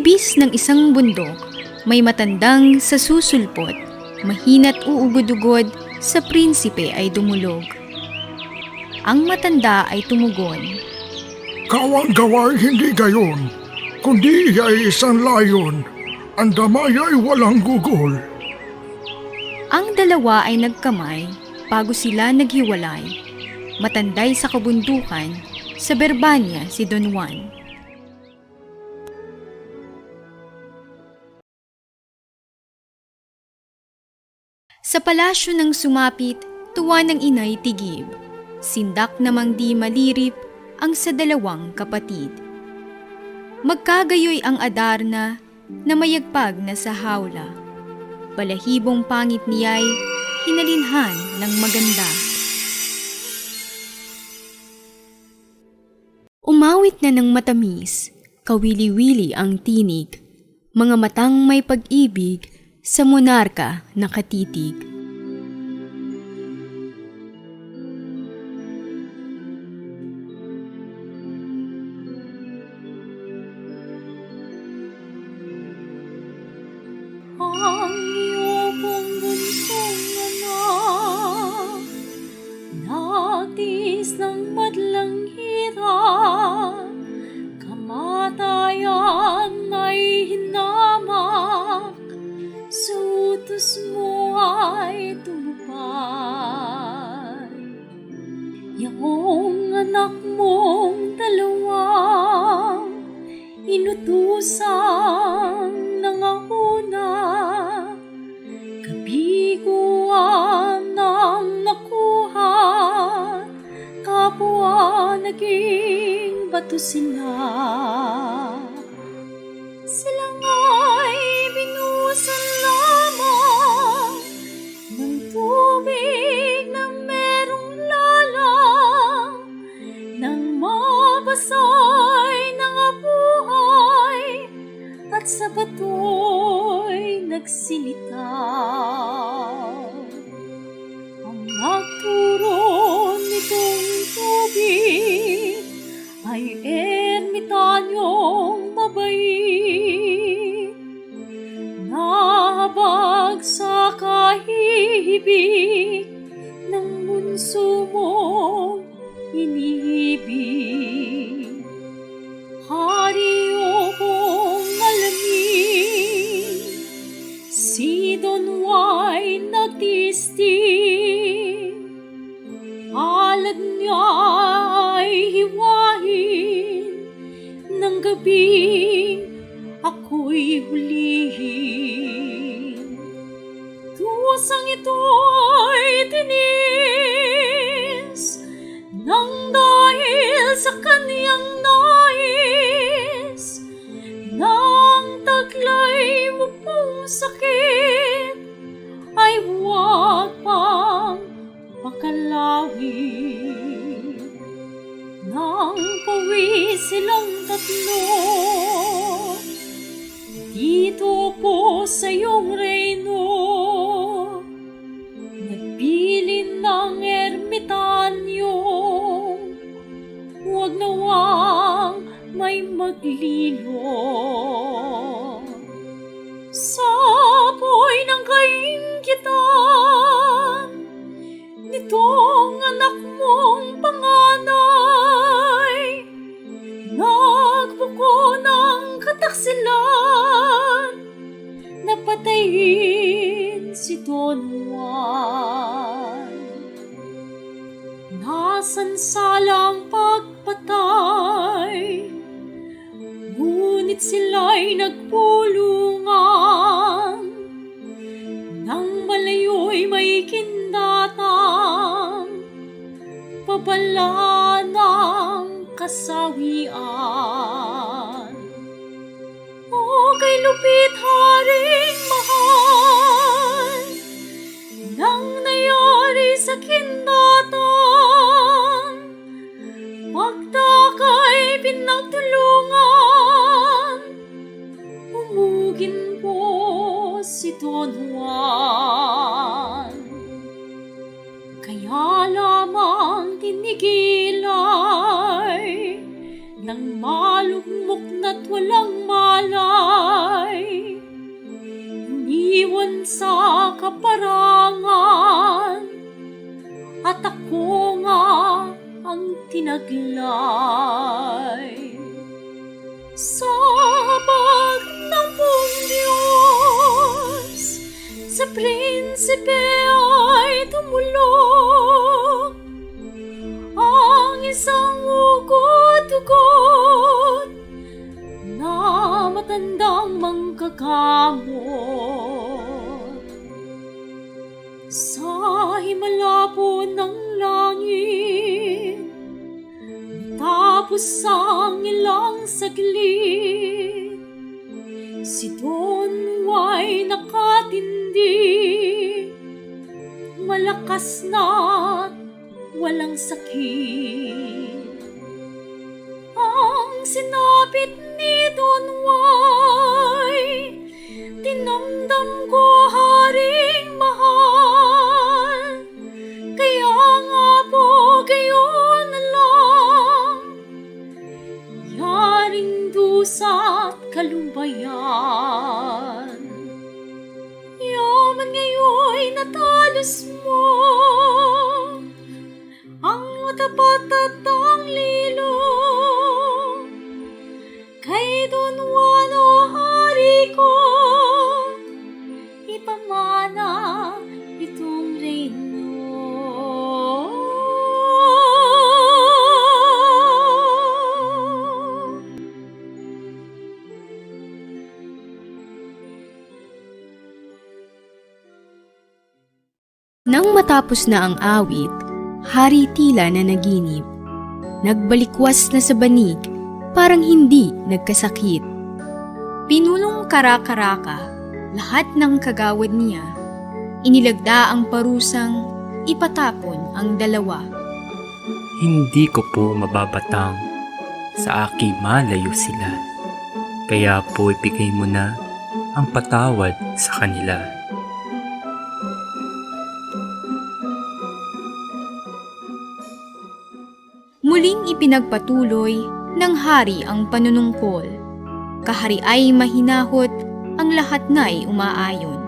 hagis ng isang bundok, may matandang sa susulpot, mahina't uugod-ugod, sa prinsipe ay dumulog. Ang matanda ay tumugon, Kawang gawa hindi gayon, kundi ay isang layon. Ang damay ay walang gugol. Ang dalawa ay nagkamay bago sila naghiwalay. Matanday sa kabundukan, sa Berbanya si Don Juan. Sa palasyo ng sumapit, tuwa ng inay tigib. Sindak namang di malirip ang sa dalawang kapatid. Magkagayoy ang Adarna na mayagpag na sa hawla balahibong pangit niya'y hinalinhan ng maganda. Umawit na ng matamis, kawili-wili ang tinig, mga matang may pag-ibig sa monarka nakatitig. Ang iyong bunsong anak Nagtiis ng madlang hirap utos mo ay tumupad. Yung anak mong dalawa Inutusan ng una Kabiguan ang nakuha Kapwa naging bato sila. Sila nga'y binusan lamang mabasay ng buhay At sa bato'y nagsilitaw Ang nagturo nitong tubig Ay ermitanyong mabait. Nahabag sa kahibig Ng bunso mong inibig Ng gabi ako'y hulihin. Tusang ito'y tinis Nang dahil sa kaniyang nais Nang taglay mo pong sakit Ay huwag pang pakalawin Nang pawi silang tatlo Dito po sa iyong Napatayin si Don Juan. Nasan salang pagpatay? Ngunit sila'y nagpulungan. Nang malayo'y may kindatang Pabala ng kasawian. O kay lupit haring Juan Kaya lamang tinigilay Nang malugmok mukna't walang malay. Iniwan sa kaparangan At ako nga ang tinaglay. Sa habag ng buong Diyos Sa prinsipe ay tumulong Ang isang ugot-ugot Na matandang mangkakamot. Sa himala po ng langit Tapos ang ilang saglit. Si Don ay nakatindi Malakas na walang sakit. Ang sinapit ni Don Juan Tinamdam ko haring mahal. Kaya nga po gayon na lang Yaring dusa't kalumbayan Ngayon natalos mo. Ang matapat at ang lilo. Kay Don matapos na ang awit, hari tila na naginip. Nagbalikwas na sa banig, parang hindi nagkasakit. Pinulong karakaraka, lahat ng kagawad niya. Inilagda ang parusang ipatapon ang dalawa. Hindi ko po mababatang sa aking malayo sila. Kaya po ibigay mo na ang patawad sa kanila. Ipinagpatuloy ng hari ang panunungkol. Kahari ay mahinahot, ang lahat na'y umaayon.